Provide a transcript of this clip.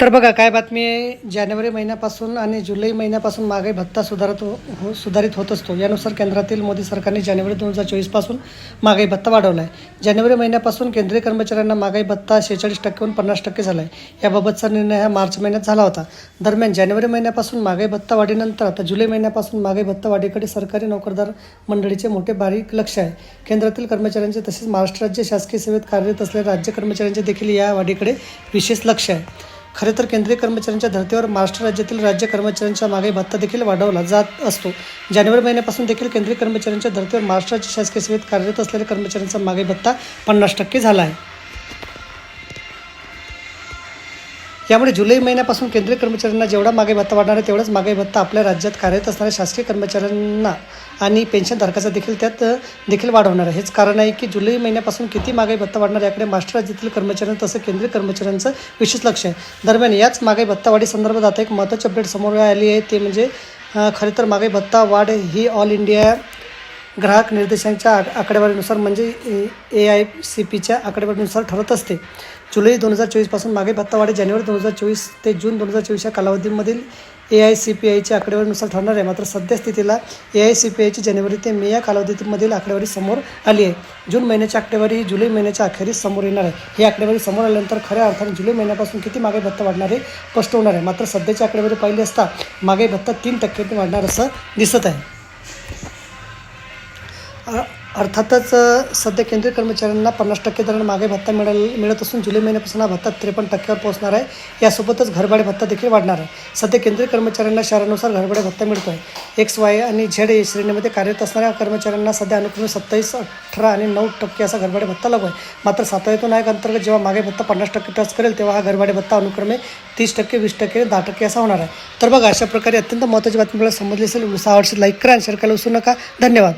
तर बघा काय बातमी आहे? जानेवारी महिन्यापासून आणि जुलै महिन्यापासून महागाई भत्ता सुधारत हो हो- सुधारित होत असतो. यानुसार केंद्रातील मोदी सरकारने जानेवारी दोन हजार चोवीसपासून महागाई भत्ता वाढवला आहे जानेवारी महिन्यापासून केंद्रीय कर्मचाऱ्यांना महागाई भत्ता शेहेचाळीस टक्केहून पन्नास टक्के झाला आहे याबाबतचा निर्णय हा मार्च महिन्यात झाला होता. दरम्यान जानेवारी महिन्यापासून महागाई भत्ता वाढीनंतर आता जुलै महिन्यापासून महागाई भत्ता वाढीकडे सरकारी नोकरदार मंडळीचे मोठे बारीक लक्ष आहे. केंद्रातील कर्मचाऱ्यांचे तसेच महाराष्ट्र राज्य शासकीय सेवेत कार्यरत असलेल्या राज्य कर्मचाऱ्यांचे देखील या वाढीकडे विशेष लक्ष आहे. खरे तर केंद्रीय कर्मचाऱ्यांच्या धर्तीवर महाराष्ट्र राज्यातील राज्य कर्मचाऱ्यांचा मागे भत्ता देखील वाढवला जात असतो. जानेवारी महिन्यापासून देखील केंद्रीय कर्मचाऱ्यांच्या धर्तीवर महाराष्ट्राच्या शासकीय सेवेत कार्यरत असलेल्या कर्मचाऱ्यांचा मागे भत्ता पन्नास टक्के झाला आहे. यामुळे जुलै महिन्यापासून केंद्रीय कर्मचाऱ्यांना जेवढा मागे भत्ता वाढणार आहे तेवढाच मागे भत्ता आपल्या राज्यात कार्यरत असणाऱ्या शासकीय कर्मचाऱ्यांना आणि पेन्शनधारकाचा देखील त्यात देखील देखील वाढवणार आहे. हेच कारण आहे की जुलै महिन्यापासून किती मागे भत्ता वाढणार याकडे महाराष्ट्र राज्यातील कर्मचाऱ्यांचं तसं केंद्रीय कर्मचाऱ्यांचं विशेष लक्ष आहे. दरम्यान याच मागे भत्ता वाढी संदर्भात आता एक महत्त्वाची अपडेट समोर आली आहे. ते म्हणजे खरे तर मागे भत्ता वाढ ही ऑल इंडिया ग्राहक निर्देशांच्या आक आकडेवारीनुसार म्हणजे ए आय सी पीच्या आकडेवारीनुसार ठरत असते. जुलै दोन हजार चोवीसपासून मागे भत्तावाढी जानेवारी दोन हजार चोवीस ते जून दोन हजार चोवीस या कालावधीमधील ए आय सी पी आयच्या आकडेवारीनुसार ठरणार आहे. मात्र सध्या स्थितीला ए आय सी पी आयची जानेवारी ते मे या कालावधीमधील आकडेवारी समोर आली आहे. जून महिन्याची आकडेवारी ही जुलै महिन्याच्या अखेरीस समोर येणार आहे. ही आकडेवारी समोर आल्यानंतर खऱ्या अर्थाने जुलै महिन्यापासून किती मागे भत्ता वाढणार आहे स्पष्ट होणार आहे. मात्र सध्याची आकडेवारी पाहिली असता मागे भत्ता तीन टक्क्यांनी वाढणार असं दिसत आहे. अर्थातच सध्या केंद्रीय कर्मचाऱ्यांना पन्नास टक्के दराने मागे भत्ता मिळेल मिळत असून जुलै महिन्यापासून हा भत्ता त्रेपन्न टक्क्यावर पोहोचणार आहे. यासोबतच घरभाडे भत्ता देखील वाढणार आहे. सध्या केंद्रीय कर्मचाऱ्यांना शहरानुसार घरभाडे भत्ता मिळतो आहे एक्स वाय आणि झेड या श्रेणीमध्ये कार्यरत असणाऱ्या कर्मचाऱ्यांना सध्या अनुक्रमे सत्तावीस अठरा आणि नऊ टक्के असा घरभाडे भत्ता लागू आहे. मात्र सातव्यातून आयोग अंतर्गत जेव्हा मागे भत्ता पन्नास टक्के टच करेल तेव्हा हा घरभाडे भत्ता अनुक्रमे तीस टक्के वीस टक्के दहा टक्के असा होणार आहे. तर बघा अशा प्रकारे अत्यंत महत्त्वाची बातमी मला समजली असेल सहा आवडशी लाईक करा आणि शेअर करायला विसरू नका. धन्यवाद.